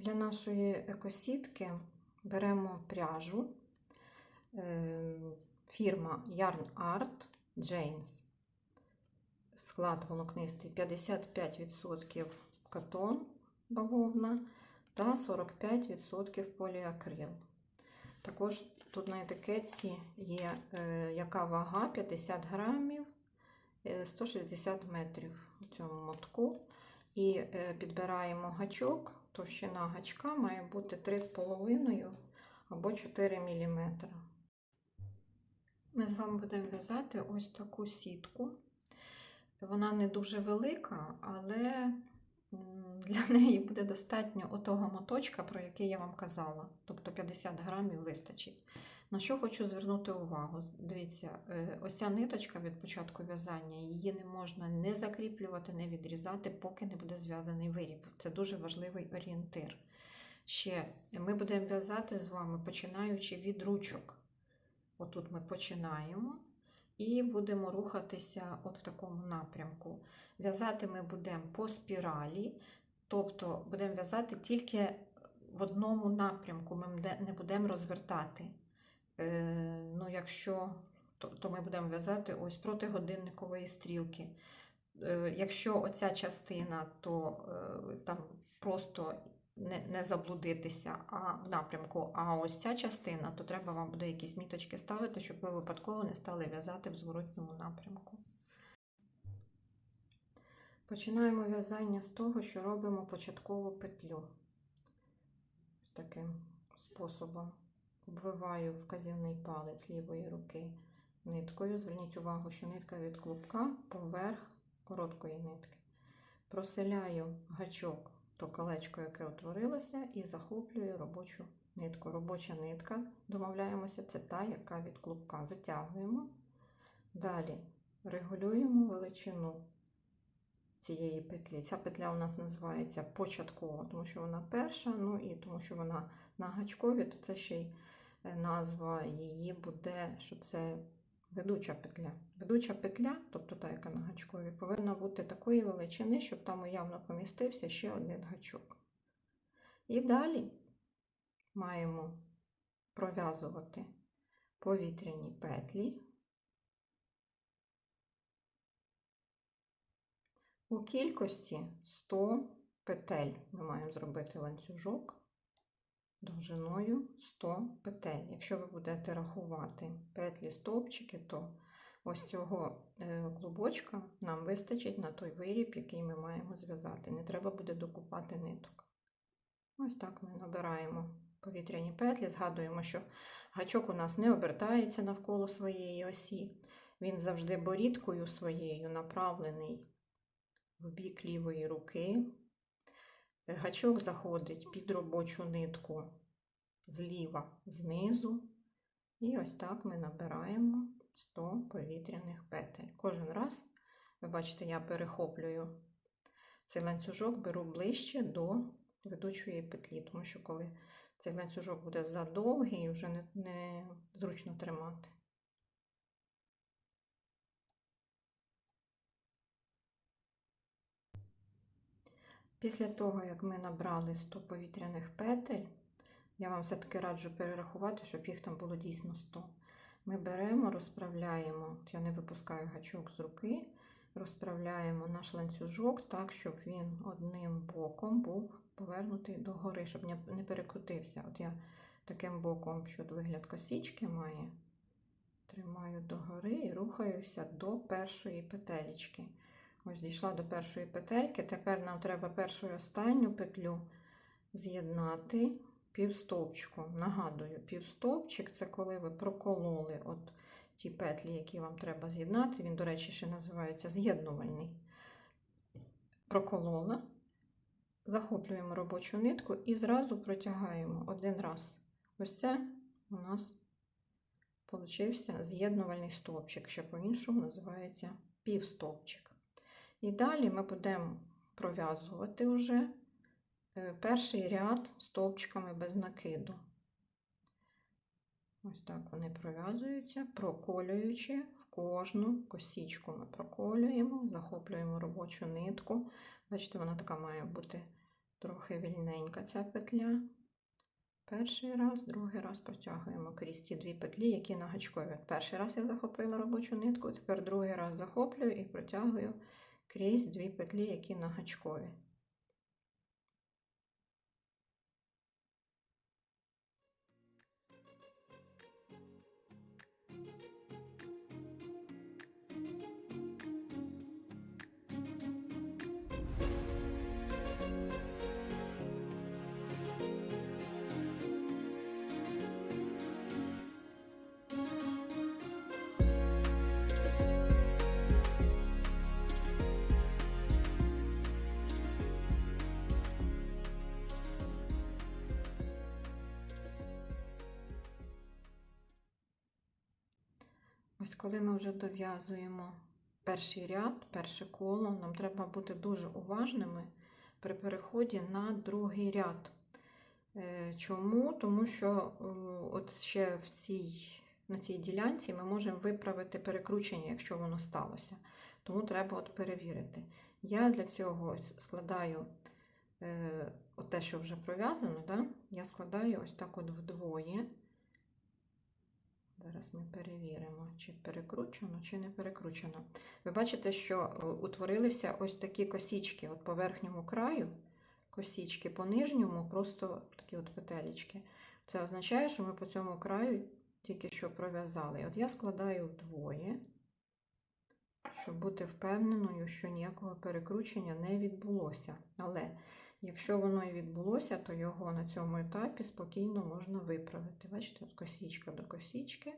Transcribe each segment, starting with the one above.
Для нашої екосітки беремо пряжу е, фірма Yarn Art James. Склад волокнистий 55% катон бавовна та 45% поліакрил. Також тут на етикетці є е, яка вага 50 грамів, е, 160 метрів у цьому мотку. І е, підбираємо гачок. Товщина гачка має бути 3,5 або 4 мм. Ми з вами будемо в'язати ось таку сітку. Вона не дуже велика, але для неї буде достатньо отого моточка, про який я вам казала. Тобто 50 грамів вистачить. На що хочу звернути увагу? Дивіться, е, ось ця ниточка від початку в'язання, її не можна не закріплювати, не відрізати, поки не буде зв'язаний виріб. Це дуже важливий орієнтир. Ще ми будемо в'язати з вами, починаючи від ручок. Отут ми починаємо і будемо рухатися от в такому напрямку. В'язати ми будемо по спіралі, тобто будемо в'язати тільки в одному напрямку, ми не будемо розвертати. Е, ну, якщо, то, то ми будемо в'язати ось проти годинникової стрілки. Е, якщо оця частина, то е, там просто не, не заблудитися а в напрямку, а ось ця частина, то треба вам буде якісь міточки ставити, щоб ви випадково не стали в'язати в зворотньому напрямку. Починаємо в'язання з того, що робимо початкову петлю. Ось таким способом обвиваю вказівний палець лівої руки ниткою. Зверніть увагу, що нитка від клубка поверх короткої нитки. Проселяю гачок то колечко, яке утворилося, і захоплюю робочу нитку. Робоча нитка, домовляємося, це та, яка від клубка. Затягуємо. Далі регулюємо величину цієї петлі. Ця петля у нас називається початкова, тому що вона перша, ну і тому що вона на гачкові, то це ще й назва її буде, що це ведуча петля. Ведуча петля, тобто та, яка на гачкові, повинна бути такої величини, щоб там уявно помістився ще один гачок. І далі маємо пров'язувати повітряні петлі. У кількості 100 петель ми маємо зробити ланцюжок довжиною 100 петель. Якщо ви будете рахувати петлі стовпчики, то ось цього е, клубочка нам вистачить на той виріб, який ми маємо зв'язати. Не треба буде докупати ниток. Ось так ми набираємо повітряні петлі, згадуємо, що гачок у нас не обертається навколо своєї осі. Він завжди борідкою своєю направлений в бік лівої руки. Гачок заходить під робочу нитку зліва знизу. І ось так ми набираємо 100 повітряних петель. Кожен раз, ви бачите, я перехоплюю цей ланцюжок, беру ближче до ведучої петлі, тому що коли цей ланцюжок буде задовгий, вже не, не зручно тримати. Після того, як ми набрали 100 повітряних петель, я вам все-таки раджу перерахувати, щоб їх там було дійсно 100. Ми беремо, розправляємо, я не випускаю гачок з руки, розправляємо наш ланцюжок так, щоб він одним боком був повернутий догори, щоб не перекрутився. От я таким боком, що вигляд косічки має, тримаю догори і рухаюся до першої петелечки. Ось дійшла до першої петельки. Тепер нам треба першу і останню петлю з'єднати півстовпчиком. Нагадую, півстовпчик це коли ви прокололи от ті петлі, які вам треба з'єднати. Він, до речі, ще називається з'єднувальний. Проколола, захоплюємо робочу нитку і зразу протягаємо один раз. Ось це у нас получився з'єднувальний стовпчик, що по-іншому називається півстовпчик. І далі ми будемо пров'язувати вже е, перший ряд стовпчиками без накиду. Ось так вони пров'язуються, проколюючи в кожну косічку. Ми проколюємо, захоплюємо робочу нитку. Бачите, вона така має бути трохи вільненька ця петля. Перший раз, другий раз протягуємо крізь ті дві петлі, які на гачкові. Перший раз я захопила робочу нитку, тепер другий раз захоплюю і протягую крізь дві петлі, які на гачкові. Коли ми вже дов'язуємо перший ряд, перше коло, нам треба бути дуже уважними при переході на другий ряд. Е, Чому? Тому що е, от ще в цій, на цій ділянці ми можемо виправити перекручення, якщо воно сталося. Тому треба от перевірити. Я для цього складаю е, от те, що вже пров'язано, да? я складаю ось так от вдвоє. Зараз ми перевіримо, чи перекручено, чи не перекручено. Ви бачите, що е, утворилися ось такі косічки от по верхньому краю, косічки, по нижньому просто такі от петелечки. Це означає, що ми по цьому краю тільки що пров'язали. От я складаю вдвоє, щоб бути впевненою, що ніякого перекручення не відбулося. Але якщо воно і відбулося, то його на цьому етапі спокійно можна виправити. Бачите, от косічка до косічки.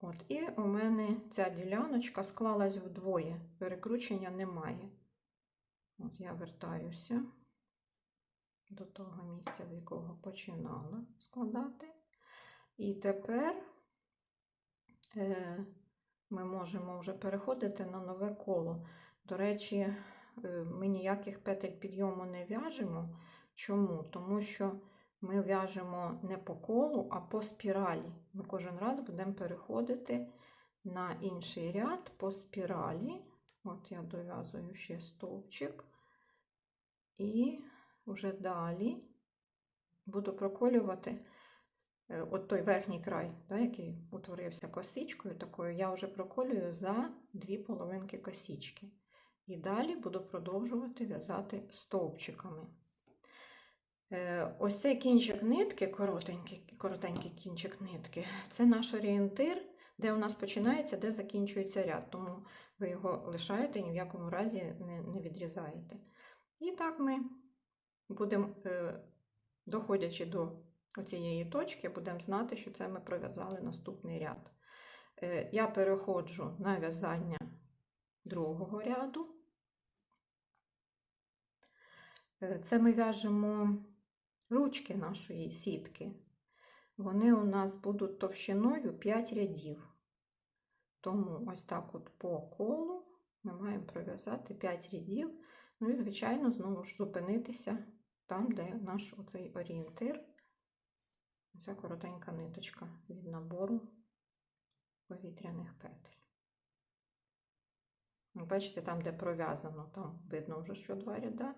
От, і у мене ця діляночка склалась вдвоє, перекручення немає. От я вертаюся до того місця, з якого починала складати. І тепер е, ми можемо вже переходити на нове коло. До речі, ми ніяких петель підйому не в'яжемо. Чому? Тому що ми в'яжемо не по колу, а по спіралі. Ми кожен раз будемо переходити на інший ряд по спіралі. От я дов'язую ще стовпчик. І вже далі буду проколювати е, от той верхній край, да, який утворився косичкою такою, я вже проколюю за дві половинки косички. І далі буду продовжувати в'язати стовпчиками. Е, Ось цей кінчик нитки, коротенький, коротенький кінчик нитки, це наш орієнтир, де у нас починається, де закінчується ряд. Тому ви його лишаєте, ні в якому разі не, не відрізаєте. І так ми будемо, е, доходячи до цієї точки, будемо знати, що це ми пров'язали наступний ряд. Е, Я переходжу на в'язання другого ряду. Е, Це ми в'яжемо ручки нашої сітки. Вони у нас будуть товщиною 5 рядів. Тому ось так от по колу ми маємо пров'язати 5 рядів. Ну і, звичайно, знову ж зупинитися там, де наш оцей орієнтир. Ця коротенька ниточка від набору повітряних петель. Бачите, там, де пров'язано, там видно вже, що два ряда,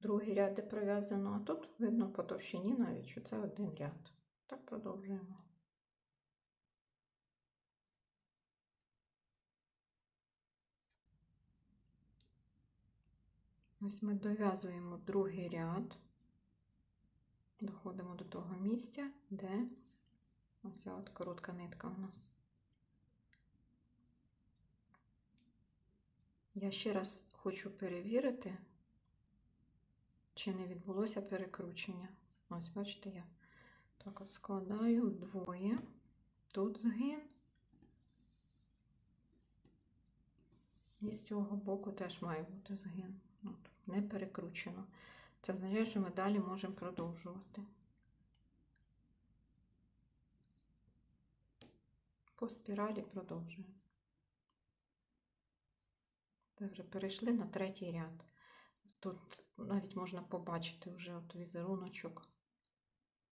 другий ряд, де пров'язано, а тут видно по товщині навіть, що це один ряд. Так продовжуємо. Ось ми дов'язуємо другий ряд, доходимо до того місця, де ось от коротка нитка у нас. Я ще раз хочу перевірити, чи не відбулося перекручення. Ось, бачите, я так от складаю вдвоє, тут згин. І з цього боку теж має бути згин. От, не перекручено. Це означає, що ми далі можемо продовжувати. По спіралі продовжуємо. Ми вже перейшли на третій ряд. Тут навіть можна побачити вже от візеруночок.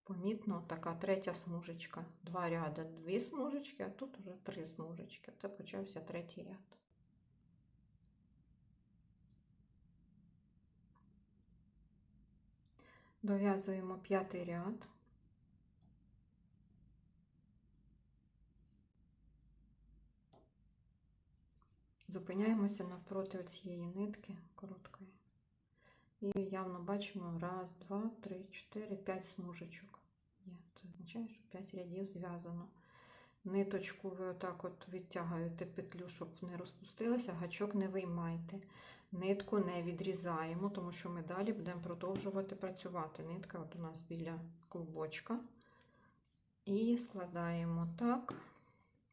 Помітно така третя смужечка. Два ряди, дві смужечки, а тут вже три смужечки. Це почався третій ряд. Дов'язуємо п'ятий ряд. Зупиняємося навпроти цієї нитки короткої. І явно бачимо раз, два, три, чотири, п'ять смужечок. Є. Це означає, що 5 рядів зв'язано. Ниточку ви отак от відтягуєте петлю, щоб не розпустилася, гачок не виймайте. Нитку не відрізаємо, тому що ми далі будемо продовжувати працювати. Нитка от у нас біля клубочка. І складаємо так,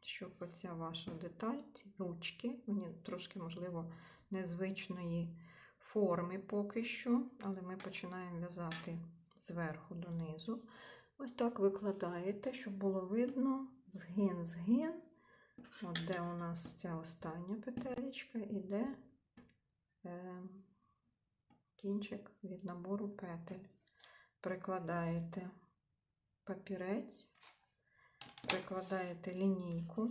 щоб оця ваша деталь, ці ручки, вони трошки, можливо, незвичної форми поки що, але ми починаємо в'язати зверху донизу. Ось так викладаєте, щоб було видно згин. От де у нас ця остання петелечка і де е, кінчик від набору петель. Прикладаєте папірець, прикладаєте лінійку,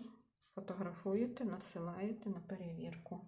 фотографуєте, надсилаєте на перевірку.